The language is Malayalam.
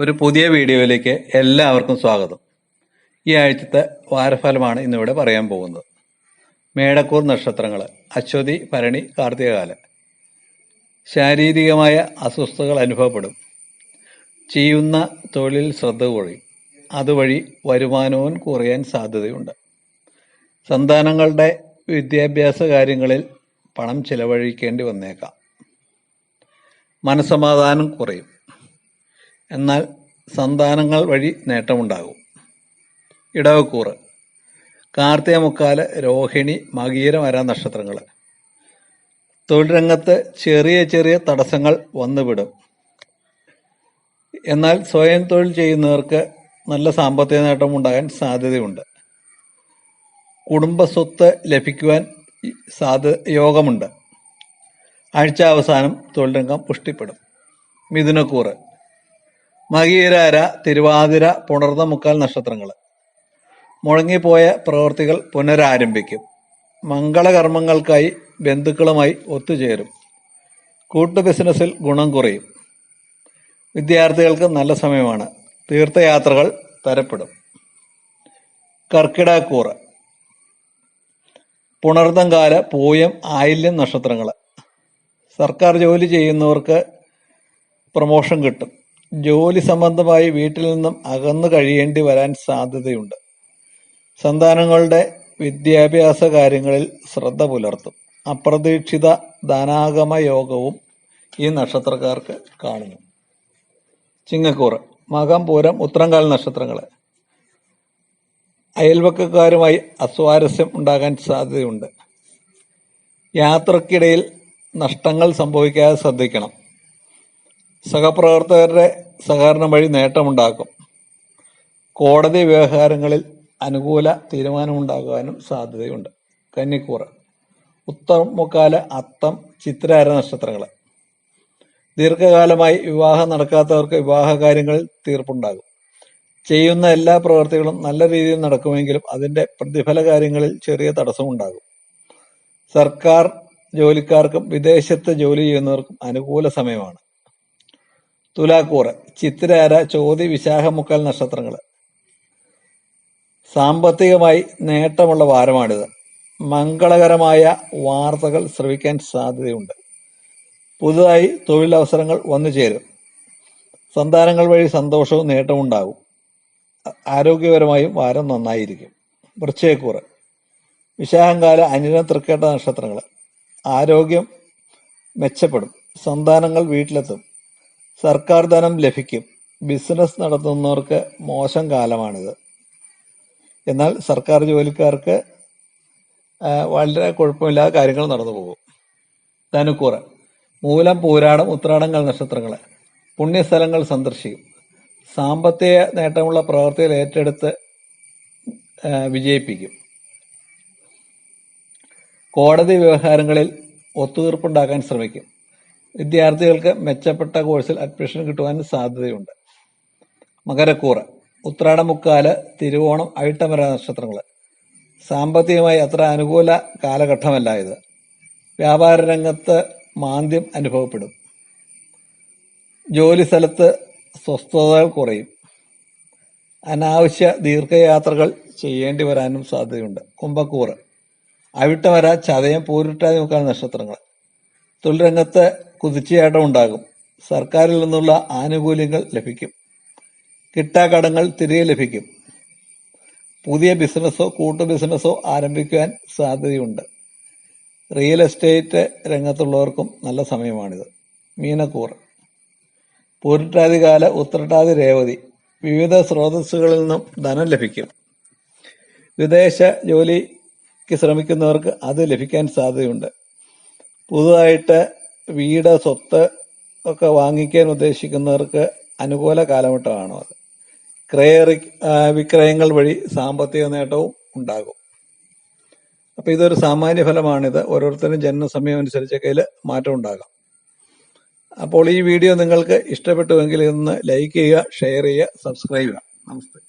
ഒരു പുതിയ വീഡിയോയിലേക്ക് എല്ലാവർക്കും സ്വാഗതം. ഈ ആഴ്ചത്തെ വാരഫലമാണ് ഇന്നിവിടെ പറയാൻ പോകുന്നത്. മേടക്കൂർ നക്ഷത്രങ്ങൾ അശ്വതി ഭരണി കാർത്തികകാല. ശാരീരികമായ അസ്വസ്ഥതകൾ അനുഭവപ്പെടും. ചെയ്യുന്ന തൊഴിൽ ശ്രദ്ധ കുറയും അതുവഴി വരുമാനവും കുറയാൻ സാധ്യതയുണ്ട്. സന്താനങ്ങളുടെ വിദ്യാഭ്യാസ കാര്യങ്ങളിൽ പണം ചിലവഴിക്കേണ്ടി വന്നേക്കാം. മനസമാധാനം കുറയും. എന്നാൽ സന്താനങ്ങൾ വഴി നേട്ടമുണ്ടാകും. ഇടവക്കൂറ്. കാർത്തിക മുക്കാൽ രോഹിണി മകീരം വരാൻ നക്ഷത്രങ്ങൾ തൊഴിൽ രംഗത്ത് ചെറിയ ചെറിയ തടസ്സങ്ങൾ വന്നുവിടും. എന്നാൽ സ്വയം തൊഴിൽ ചെയ്യുന്നവർക്ക് നല്ല സാമ്പത്തിക നേട്ടം ഉണ്ടാകാൻ സാധ്യതയുണ്ട്. കുടുംബ സ്വത്ത് ലഭിക്കുവാൻ സാധ്യ യോഗമുണ്ട്. ആഴ്ച അവസാനം തൊഴിൽ രംഗം പുഷ്ടിപ്പെടും. മിഥുനക്കൂറ്. മകീരാര തിരുവാതിര പുണർന്ന മുക്കാൽ നക്ഷത്രങ്ങൾ മുഴങ്ങിപ്പോയ പ്രവൃത്തികൾ പുനരാരംഭിക്കും. മംഗളകർമ്മങ്ങൾക്കായി ബന്ധുക്കളുമായി ഒത്തുചേരും. കൂട്ടു ബിസിനസ്സിൽ ഗുണം കുറയും. വിദ്യാർത്ഥികൾക്ക് നല്ല സമയമാണ്. തീർത്ഥയാത്രകൾ തരപ്പെടും. കർക്കിടക്കൂറ് പുണർതങ്കാല പൂയം ആയില്യം നക്ഷത്രങ്ങൾ സർക്കാർ ജോലി ചെയ്യുന്നവർക്ക് പ്രമോഷൻ കിട്ടും. ജോലി സംബന്ധമായി വീട്ടിൽ നിന്നും അകന്നു കഴിയേണ്ടി വരാൻ സാധ്യതയുണ്ട്. സന്താനങ്ങളുടെ വിദ്യാഭ്യാസ കാര്യങ്ങളിൽ ശ്രദ്ധ പുലർത്തും. അപ്രതീക്ഷിത ധനാഗമ യോഗവും ഈ നക്ഷത്രക്കാർക്ക് കാണുന്നു. ചിങ്ങക്കൂറ് മകം പൂരം ഉത്തരങ്കാൽ നക്ഷത്രങ്ങളെ. അയൽവക്കക്കാരുമായി അസ്വാരസ്യം ഉണ്ടാകാൻ സാധ്യതയുണ്ട്. യാത്രക്കിടയിൽ നഷ്ടങ്ങൾ സംഭവിക്കാതെ ശ്രദ്ധിക്കണം. സഹപ്രവർത്തകരുടെ സഹകരണം വഴി നേട്ടമുണ്ടാക്കും. കോടതി വ്യവഹാരങ്ങളിൽ അനുകൂല തീരുമാനമുണ്ടാകുവാനും സാധ്യതയുണ്ട്. കന്നിക്കൂറ്. ഉത്തമുക്കാല അത്തം ചിത്രാര നക്ഷത്രങ്ങൾ. ദീർഘകാലമായി വിവാഹം നടക്കാത്തവർക്ക് വിവാഹ കാര്യങ്ങളിൽ തീർപ്പുണ്ടാകും. ചെയ്യുന്ന എല്ലാ പ്രവർത്തികളും നല്ല രീതിയിൽ നടക്കുമെങ്കിലും അതിന്റെ പ്രതിഫല കാര്യങ്ങളിൽ ചെറിയ തടസ്സമുണ്ടാകും. സർക്കാർ ജോലിക്കാർക്കും വിദേശത്ത് ജോലി ചെയ്യുന്നവർക്കും അനുകൂല സമയമാണ്. തുലാക്കൂറ് ചിത്തിരാര ചോതി വിശാഖമുക്കാൽ നക്ഷത്രങ്ങൾ. സാമ്പത്തികമായി നേട്ടമുള്ള വാരമാണിത്. മംഗളകരമായ വാർത്തകൾ ശ്രവിക്കാൻ സാധ്യതയുണ്ട്. പുതുതായി തൊഴിലവസരങ്ങൾ വന്നു ചേരും. സന്താനങ്ങൾ വഴി സന്തോഷവും നേട്ടവും ഉണ്ടാകും. ആരോഗ്യപരമായും വാരം നന്നായിരിക്കും. വൃക്ഷയക്കൂറ് വിശാഖംകാല അനിരം തൃക്കേട്ട നക്ഷത്രങ്ങൾ. ആരോഗ്യം മെച്ചപ്പെടും. സന്താനങ്ങൾ വീട്ടിലെത്തും. സർക്കാർ ധനം ലഭിക്കും. ബിസിനസ് നടത്തുന്നവർക്ക് മോശം കാലമാണിത്. എന്നാൽ സർക്കാർ ജോലിക്കാർക്ക് വളരെ കുഴപ്പമില്ലാതെ കാര്യങ്ങൾ നടന്നു പോകും. ധനുക്കൂറ്. മൂലം പൂരാടം ഉത്രാടങ്ങൾ നക്ഷത്രങ്ങൾ. പുണ്യസ്ഥലങ്ങൾ സന്ദർശിക്കും. സാമ്പത്തിക നേട്ടമുള്ള പ്രവർത്തികൾ ഏറ്റെടുത്ത് വിജയിപ്പിക്കും. കോടതി വ്യവഹാരങ്ങളിൽ ഒത്തുതീർപ്പുണ്ടാക്കാൻ ശ്രമിക്കും. വിദ്യാർത്ഥികൾക്ക് മെച്ചപ്പെട്ട കോഴ്സിൽ അഡ്മിഷൻ കിട്ടുവാൻ സാധ്യതയുണ്ട്. മകരക്കൂറ് ഉത്രാടമുക്കാൽ തിരുവോണം അഴിട്ടമര നക്ഷത്രങ്ങൾ സാമ്പത്തികമായി അത്ര അനുകൂല കാലഘട്ടമല്ല ഇത്. വ്യാപാര രംഗത്ത് മാന്ദ്യം അനുഭവപ്പെടും. ജോലി സ്ഥലത്ത് സ്വസ്ഥതകൾ കുറയും. അനാവശ്യ ദീർഘയാത്രകൾ ചെയ്യേണ്ടി വരാനും സാധ്യതയുണ്ട്. കുംഭക്കൂറ് അവിട്ടമര ചതയം പൂരിട്ടാതി മുക്കാൽ നക്ഷത്രങ്ങൾ തൊഴിൽ രംഗത്ത് കുതിച്ചുചാട്ടം ഉണ്ടാകും. സർക്കാരിൽ നിന്നുള്ള ആനുകൂല്യങ്ങൾ ലഭിക്കും. കിട്ടാക്കടങ്ങൾ തിരികെ ലഭിക്കും. പുതിയ ബിസിനസ്സോ കൂട്ടു ബിസിനസ്സോ ആരംഭിക്കുവാൻ സാധ്യതയുണ്ട്. റിയൽ എസ്റ്റേറ്റ് രംഗത്തുള്ളവർക്കും നല്ല സമയമാണിത്. മീനക്കൂർ. പൂരിട്ടാതികാല ഉത്രട്ടാതി രേവതി. വിവിധ സ്രോതസ്സുകളിൽ നിന്നും ധനം ലഭിക്കും. വിദേശ ജോലിക്ക് ശ്രമിക്കുന്നവർക്ക് അത് ലഭിക്കാൻ സാധ്യതയുണ്ട്. പുതുതായിട്ട് വീട് സ്വത്ത് ഒക്കെ വാങ്ങിക്കാൻ ഉദ്ദേശിക്കുന്നവർക്ക് അനുകൂല കാലഘട്ടമാണ് അത്? ക്രയ വിക്രയങ്ങൾ വഴി സാമ്പത്തിക നേട്ടവും ഉണ്ടാകും. അപ്പൊ ഇതൊരു സാമാന്യ ഫലമാണിത്. ഓരോരുത്തരും ജനനസമയം അനുസരിച്ചൊക്കെ ഇതിൽ മാറ്റം ഉണ്ടാകാം. അപ്പോൾ ഈ വീഡിയോ നിങ്ങൾക്ക് ഇഷ്ടപ്പെട്ടുവെങ്കിൽ ഇന്ന് ലൈക്ക് ചെയ്യുക ഷെയർ ചെയ്യുക സബ്സ്ക്രൈബ് ചെയ്യുക. നമസ്തേ.